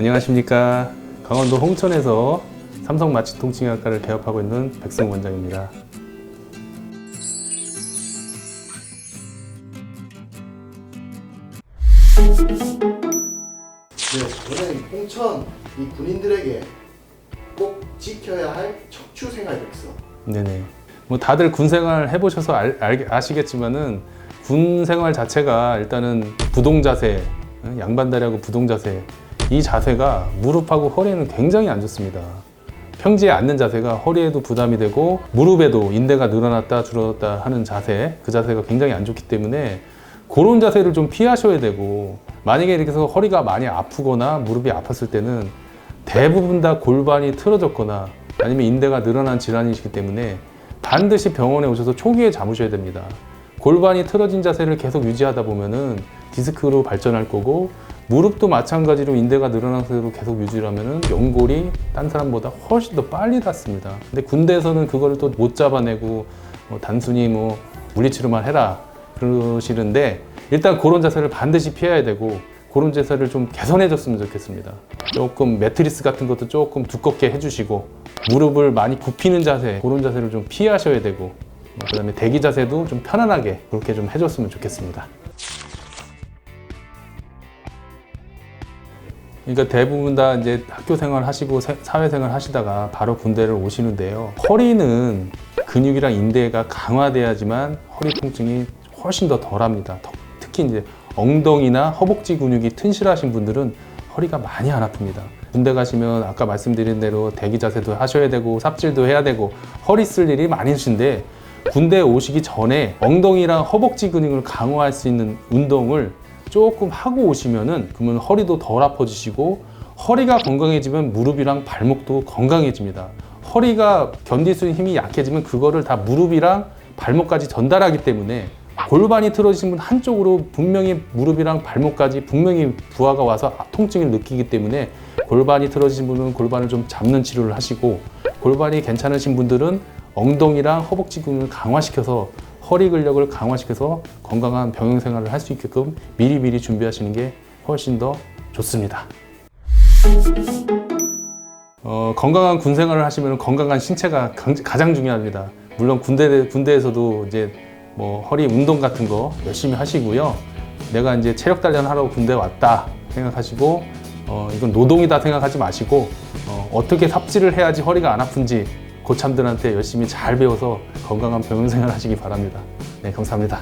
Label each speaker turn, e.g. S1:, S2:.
S1: 안녕하십니까. 강원도 홍천에서 삼성 마취 통증학과를 개업하고 있는 백승 원장입니다.
S2: 네, 저는 홍천 이 군인들에게 꼭 지켜야 할 척추 생활 백서.
S1: 네네. 뭐 다들 군 생활 해보셔서 알, 알- 아시겠지만은 군 생활 자체가 일단은 부동 자세, 응? 양반 다리하고 부동 자세 이 자세가 무릎하고 허리에는 굉장히 안 좋습니다. 평지에 앉는 자세가 허리에도 부담이 되고 무릎에도 인대가 늘어났다 줄어들었다 하는 자세 그 자세가 굉장히 안 좋기 때문에 그런 자세를 좀 피하셔야 되고 만약에 이렇게 해서 허리가 많이 아프거나 무릎이 아팠을 때는 대부분 다 골반이 틀어졌거나 아니면 인대가 늘어난 질환이시기 때문에 반드시 병원에 오셔서 초기에 잡으셔야 됩니다. 골반이 틀어진 자세를 계속 유지하다 보면은 디스크로 발전할 거고 무릎도 마찬가지로 인대가 늘어난 상태로 계속 유지를 하면은 연골이 딴 사람보다 훨씬 더 빨리 닿습니다. 근데 군대에서는 그거를 또 못 잡아내고 뭐 단순히 뭐 물리치료만 해라 그러시는데 일단 그런 자세를 반드시 피해야 되고 그런 자세를 좀 개선해 줬으면 좋겠습니다. 조금 매트리스 같은 것도 조금 두껍게 해주시고 무릎을 많이 굽히는 자세 그런 자세를 좀 피하셔야 되고 뭐 그다음에 대기 자세도 좀 편안하게 그렇게 좀 해줬으면 좋겠습니다. 그러니까 대부분 다 이제 학교 생활 하시고 세- 사회생활 하시다가 바로 군대를 오시는데요. 허리는 근육이랑 인대가 강화돼야지만 허리 통증이 훨씬 더 덜합니다. 더- 특히 이제 엉덩이나 허벅지 근육이 튼실하신 분들은 허리가 많이 안 아픕니다. 군대 가시면 아까 말씀드린 대로 대기 자세도 하셔야 되고 삽질도 해야 되고 허리 쓸 일이 많으신데 군대에 오시기 전에 엉덩이랑 허벅지 근육을 강화할 수 있는 운동을 조금 하고 오시면은 그러면 허리도 덜 아파지시고 허리가 건강해지면 무릎이랑 발목도 건강해집니다. 허리가 견딜 수 있는 힘이 약해지면 그거를 다 무릎이랑 발목까지 전달하기 때문에 골반이 틀어지신 분 한쪽으로 분명히 무릎이랑 발목까지 분명히 부하가 와서 통증을 느끼기 때문에 골반이 틀어지신 분은 골반을 좀 잡는 치료를 하시고 골반이 괜찮으신 분들은 엉덩이랑 허벅지 근육을 강화시켜서 허리 근력을 강화시켜서 건강한 병영 생활을 할 수 있게끔 미리미리 준비하시는 게 훨씬 더 좋습니다. 어, 건강한 군 생활을 하시면 건강한 신체가 강- 가장 중요합니다. 물론 군대 군대에서도 이제 뭐 허리 운동 같은 거 열심히 하시고요. 내가 이제 체력 단련하러 군대 왔다 생각하시고 어, 이건 노동이다 생각하지 마시고 어, 떻게 삽질을 해야지 허리가 안 아픈지 고참들한테 열심히 잘 배워서 건강한 병영 생활 하시기 바랍니다. 네, 감사합니다.